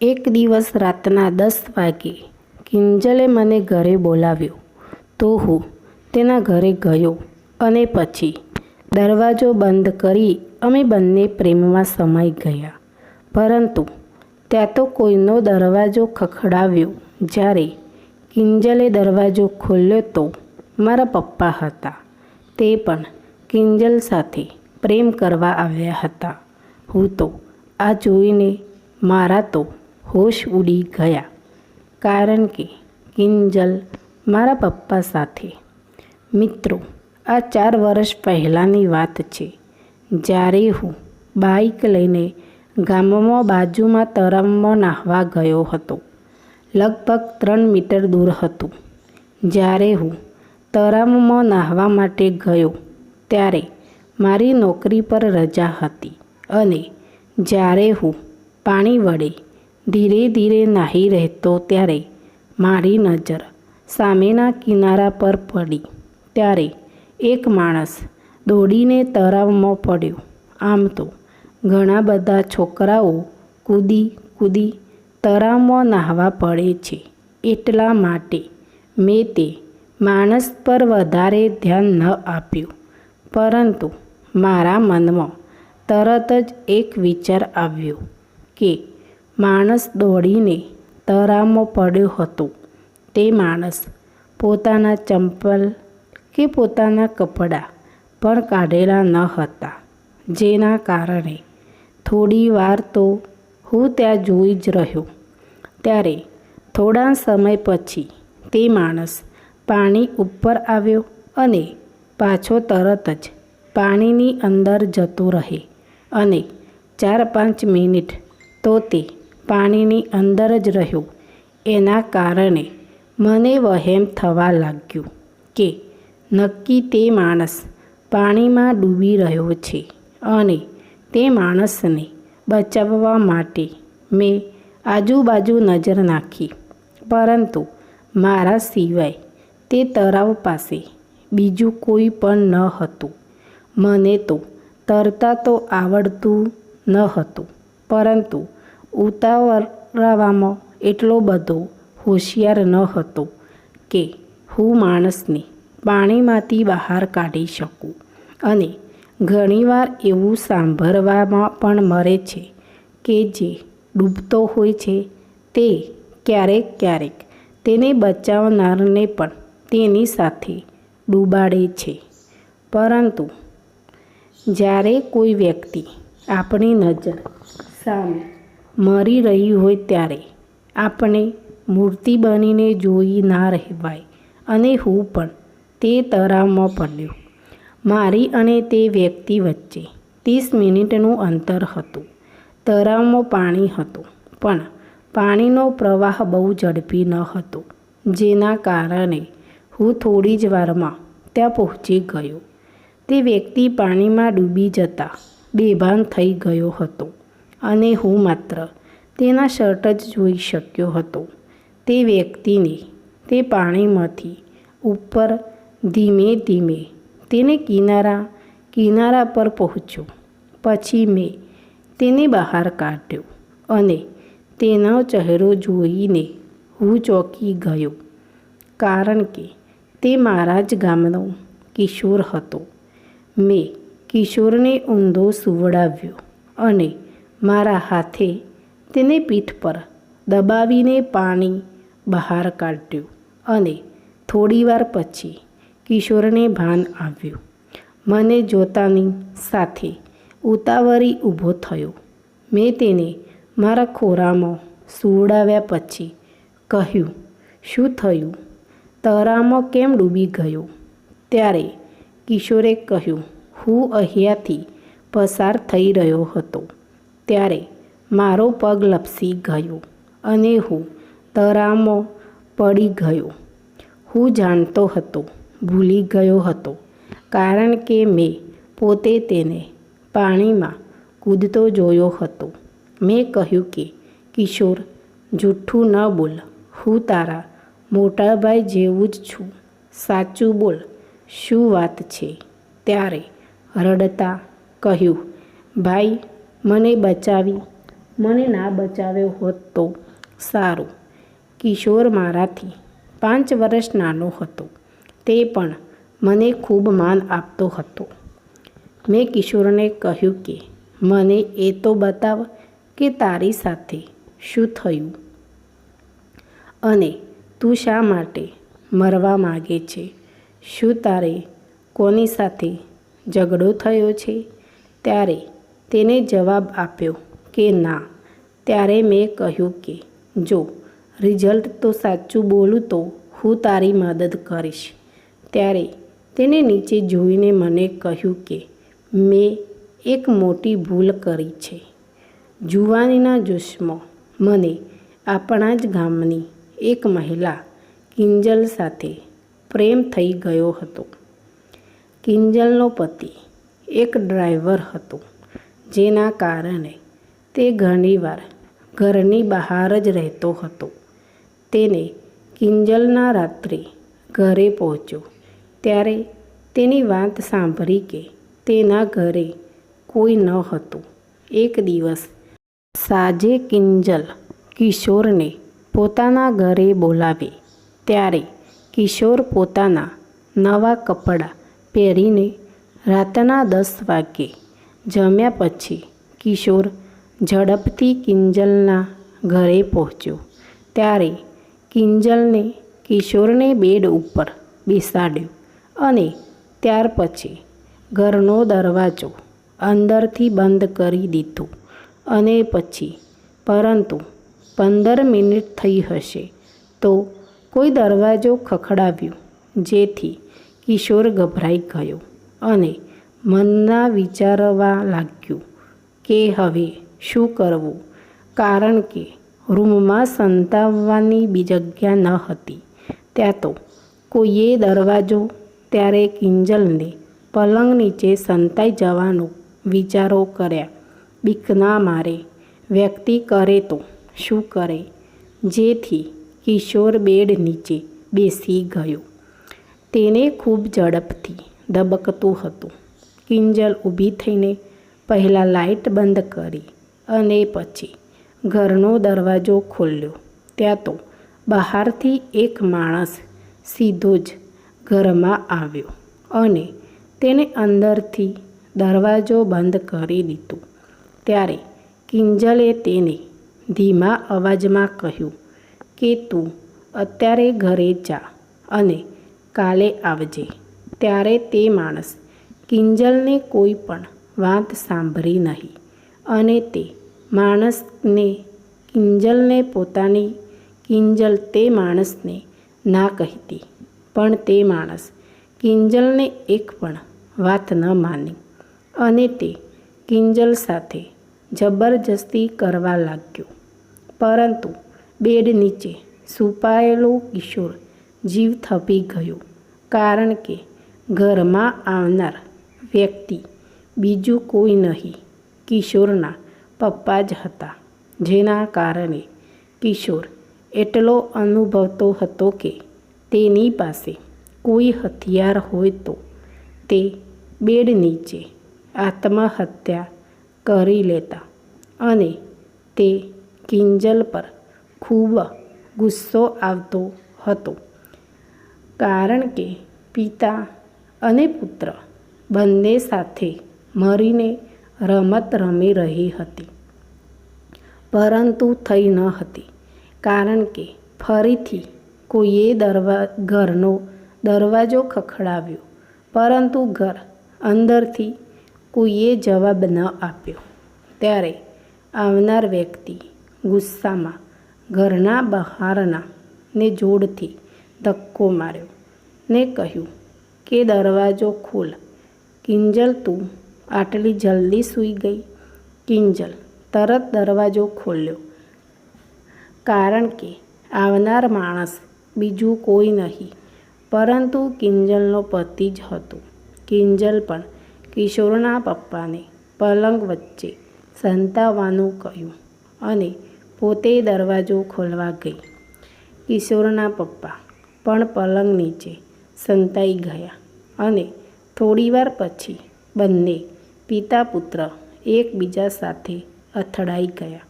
એક દિવસ રાતના દસ વાગે કિંજલે મને ઘરે બોલાવ્યો. તો હું તેના ઘરે ગયો અને પછી દરવાજો બંધ કરી અમે બંને પ્રેમમાં સમાઈ ગયા. પરંતુ ત્યાં તો કોઈનો દરવાજો ખખડાવ્યો. જ્યારે કિંજલે દરવાજો ખોલ્યો તો મારા પપ્પા હતા. તે પણ કિંજલ સાથે પ્રેમ કરવા આવ્યા હતા. હું તો આ જોઈને મારા તો હોશ ઉડી ગયા. કારણ કે કિંજલ મારા પપ્પા સાથે. મિત્રો, આ ચાર વર્ષ પહેલાંની વાત છે. જ્યારે હું બાઇક લઈને ગામમાં બાજુમાં તરમમાં નાહવા ગયો હતો, લગભગ ત્રણ મીટર દૂર હતું. જ્યારે હું તળાવમાં નાહવા માટે ગયો, ત્યારે મારી નોકરી પર રજા હતી અને જ્યારે હું પાણી વડે ધીરે ધીરે નાહી રહેતો ત્યારે મારી નજર સામેના કિનારા પર પડી. ત્યારે એક માણસ દોડીને તળાવમાં પડ્યો. આમ તો ઘણા બધા છોકરાઓ કૂદી કૂદી તળાવમાં નાહવા પડે છે. એટલા માટે મેં તે માણસ પર વધારે ધ્યાન ન આપ્યું. પરંતુ મારા મનમાં તરત જ એક વિચાર આવ્યો કે માણસ દોડીને તરામાં પડ્યો હતો. તે માણસ પોતાના ચંપલ કે પોતાના કપડાં પણ કાઢેલા ન હતા. જેના કારણે થોડી વાર તો હું ત્યાં જોઈ જ રહ્યો. ત્યારે થોડા સમય પછી તે માણસ પાણી ઉપર આવ્યો અને પાછો તરત જ પાણીની અંદર જતો રહે અને ચાર પાંચ મિનિટ તો તે પાણીની અંદર જ રહ્યો. એના કારણે મને વહેમ થવા લાગ્યું કે નક્કી તે માણસ પાણીમાં ડૂબી રહ્યો છે અને તે માણસને બચાવવા માટે મેં આજુબાજુ નજર નાખી. પરંતુ મારા સિવાય તે તળાવ પાસે બીજું કોઈ પણ ન હતું. મને તો તરતા તો આવડતું ન હતું. પરંતુ ઉતાવળાવામાં એટલો બધો હોશિયાર ન હતો કે હું માણસને પાણીમાંથી બહાર કાઢી શકું. અને ઘણીવાર એવું સાંભળવામાં પણ મળે છે કે જે ડૂબતો હોય છે તે ક્યારેક ક્યારેક તેને બચાવનારને પણ તેની સાથે ડૂબાડે છે. પરંતુ જ્યારે કોઈ વ્યક્તિ આપણી નજર સામે મરી રહી હોય ત્યારે આપણે મૂર્તિ બનીને જોઈ ના રહેવાય અને હું પણ તે તળાવમાં પડ્યો. મારી અને તે વ્યક્તિ વચ્ચે ત્રીસ મિનિટનું અંતર હતું. તળાવમાં પાણી હતું, પણ પાણીનો પ્રવાહ બહુ ઝડપી ન હતો, જેના કારણે હું થોડી જ વારમાં ત્યાં પહોંચી ગયો. તે વ્યક્તિ પાણીમાં ડૂબી જતા બેભાન થઈ ગયો હતો. અને હું માત્ર તેના શર્ટ જ જોઈ શક્યો હતો. તે વ્યક્તિને તે પાણીમાંથી ઉપર ધીમે ધીમે તેને કિનારા કિનારા પર પહોંચ્યો. પછી મેં તેને બહાર કાઢ્યો અને તેનો ચહેરો જોઈને હું ચોંકી ગયો, કારણ કે તે મારા જ ગામનો કિશોર હતો. મેં કિશોરને ઊંધો સુવડાવ્યો અને મારા હાથે તેને પીઠ પર દબાવીને પાણી બહાર કાઢ્યું અને થોડીવાર પછી કિશોરને ભાન આવ્યું. મને જોતાની સાથે ઉતાવળી ઊભો થયો. મેં તેને મારા ખોરામાં સુવડાવ્યા પછી કહ્યું, શું થયું? તરામાં કેમ ડૂબી ગયો? ત્યારે કિશોરે કહ્યું, હું અહીંયાથી પસાર થઈ રહ્યો હતો. ત્યારે મારો પગ લપસી ગયો અને હું તરામો પડી ગયો. હું જાણતો હતો, ભૂલી ગયો હતો, કારણ કે મેં પોતે તેને પાણીમાં કૂદતો જોયો હતો. મેં કહ્યું કે, કિશોર જૂઠું ન બોલ. હું તારા મોટાભાઈ જેવું જ છું. સાચું બોલ. શું વાત છે? ત્યારે રડતા કહ્યું, ભાઈ મને બચાવી. મને ના બચાવ્યો હોત તો સારું. કિશોર મારાથી પાંચ વર્ષ નાનો હતો. તે પણ મને ખૂબ માન આપતો હતો. મેં કિશોરને કહ્યું કે, મને એ તો બતાવ કે તારી સાથે શું થયું? અને તું શા માટે મરવા માગે છે? શું તારે કોની સાથે ઝઘડો થયો છે? ત્યારે તેને જવાબ આપ્યો કે ના. ત્યારે મેં કહ્યું કે, જો રિઝલ્ટ તો સાચું બોલું તો હું તારી મદદ કરીશ. ત્યારે તેને નીચે જોઈને મને કહ્યું કે, મેં એક મોટી ભૂલ કરી છે. જુવાનીના જોશમાં મને આપણા જ ગામની એક મહિલા કિંજલ સાથે પ્રેમ થઈ ગયો હતો. કિંજલનો પતિ એક ડ્રાઈવર હતો. જેના કારણે તે ઘણીવાર ઘરની બહાર જ રહેતો હતો. તેને કિંજલના રાત્રે ઘરે પહોંચ્યો. ત્યારે તેની વાત સાંભળી કે તેના ઘરે કોઈ ન હતું. એક દિવસ સાજે કિંજલ કિશોરને પોતાના ઘરે બોલાવે. ત્યારે કિશોર પોતાના નવા કપડાં પહેરીને રાતના દસ વાગ્યે જમ્યા પછી કિશોર ઝડપથી કિંજલના ઘરે પહોંચ્યો. ત્યારે કિંજલને કિશોરને બેડ ઉપર બેસાડ્યો અને ત્યાર પછી ઘરનો દરવાજો અંદરથી બંધ કરી દીધો અને પછી, પરંતુ પંદર મિનિટ થઈ હશે તો કોઈ દરવાજો ખખડાવ્યો. જેથી કિશોર ગભરાઈ ગયો અને મનના વિચારવા લાગ્યું કે હવે શું કરવું? કારણ કે રૂમમાં સંતાવવાની બી જગ્યા ન હતી. ત્યાં તો કોઈએ દરવાજો, ત્યારે કિંજલને પલંગ નીચે સંતાઈ જવાનો વિચારો કર્યા. બીકના મારે, વ્યક્તિ કરે તો શું કરે? જેથી કિશોર બેડ નીચે બેસી ગયો. તેને ખૂબ ઝડપથી ધબકતું હતું. કિંજલ ઊભી થઈને પહેલાં લાઇટ બંધ કરી અને પછી ઘરનો દરવાજો ખોલ્યો. ત્યાં તો બહારથી એક માણસ સીધો જ ઘરમાં આવ્યો અને તેને અંદરથી દરવાજો બંધ કરી દીધો. ત્યારે કિંજલે તેને ધીમા અવાજમાં કહ્યું કે, તું અત્યારે ઘરે જા અને કાલે આવજે. ત્યારે તે માણસ કિંજલને કોઈ પણ વાત સાંભળી નહીં અને તે માણસને કિંજલને પોતાની કિંજલ તે માણસને ના કહેતી. પણ તે માણસ કિંજલને એક પણ વાત ન માની અને તે કિંજલ સાથે જબરજસ્તી કરવા લાગ્યો. પરંતુ બેડ નીચે સુપાયેલો કિશોર જીવ થપી ગયો કારણ કે ઘરમાં આવનાર વ્યક્તિ. બીજું કોઈ નહીં. કિશોરના પપ્પા જ હતા. જેના કારણે કિશોર એટલો અનુભવતો હતો કે તેની પાસે કોઈ હથિયાર હોય તો તે બેડ નીચે આત્મહત્યા કરી લેતા અને તે કિંજલ પર ખૂબ ગુસ્સો આવતો હતો. કારણ કે પિતા અને પુત્ર બંને સાથે મરીને રમત રમી રહી હતી. પરંતુ થઈ ન હતી, કારણ કે ફરીથી કોઈએ દરવા, ઘરનો દરવાજો ખખડાવ્યો, પરંતુ ઘર અંદરથી કોઈએ જવાબ ન આપ્યો. ત્યારે આવનાર વ્યક્તિ ગુસ્સામાં ઘરના બહારના ને જોડથી ધક્કો માર્યો ને કહ્યું કે, દરવાજો ખોલ. કિંજલ, તું આટલી જલ્દી સૂઈ ગઈ? કિંજલ તરત દરવાજો ખોલ્યો. કારણ કે આવનાર માણસ બીજું કોઈ નહીં. પરંતુ કિંજલનો પતિ જ હતો. કિંજલ પણ કિશોરના પપ્પાને પલંગ વચ્ચે સંતાવવાનું કહ્યું અને પોતે દરવાજો ખોલવા ગઈ. કિશોરના પપ્પા પણ પલંગ નીચે સંતાઈ ગયા અને થોડીવાર પછી બંને પિતા પુત્ર એકબીજા સાથે અથડાઈ ગયા.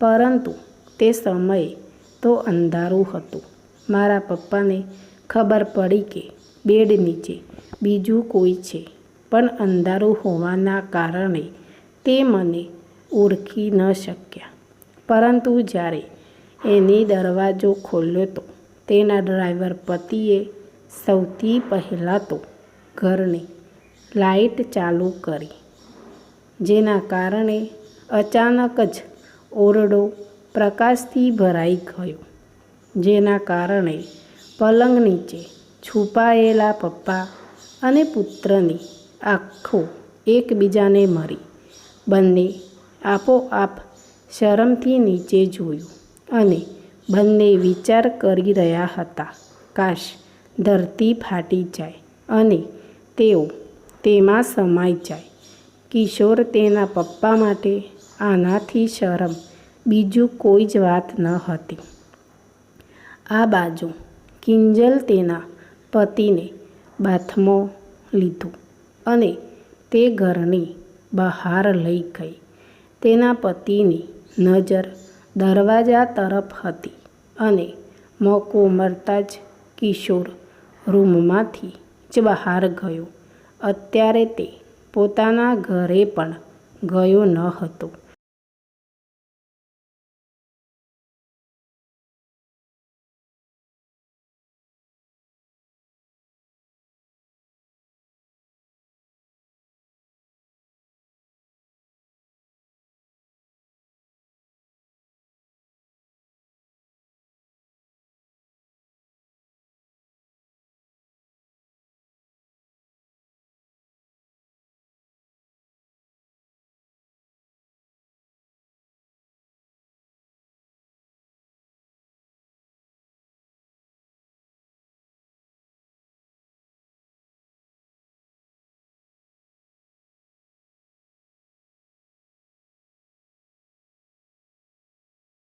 પરંતુ તે સમયે તો અંધારું હતું. મારા પપ્પાને ખબર પડી કે બેડ નીચે બીજું કોઈ છે. પણ અંધારું હોવાના કારણે તે મને ઓળખી ન શક્યા. પરંતુ જ્યારે એને દરવાજો ખોલ્યો તો તેના ડ્રાઈવર પતિએ સૌથી પહેલાં તો ઘરની લાઈટ ચાલુ કરી. જેના કારણે અચાનક જ ઓરડો પ્રકાશથી ભરાઈ ગયો, જેના કારણે પલંગ નીચે છુપાયેલા પપ્પા અને પુત્રની આંખો એકબીજાને મરી બંને આપોઆપ શરમથી નીચે જોયું અને બંને વિચાર કરી રહ્યા હતા, કાશ ધરતી ફાટી જાય અને તેઓ તેમાં સમાઈ જાય. કિશોર તેના પપ્પા માટે આનાથી શરમ, બીજું કોઈ જ વાત ન હતી. આ બાજુ કિંજલ તેના પતિને બાથમો લીધું અને તે ઘરની બહાર લઈ ગઈ. તેના પતિની નજર દરવાજા તરફ હતી અને મોકો મળતા જ કિશોર રૂમમાંથી જ બહાર ગયો. અત્યારે તે પોતાના ઘરે પણ ગયો ન હતો.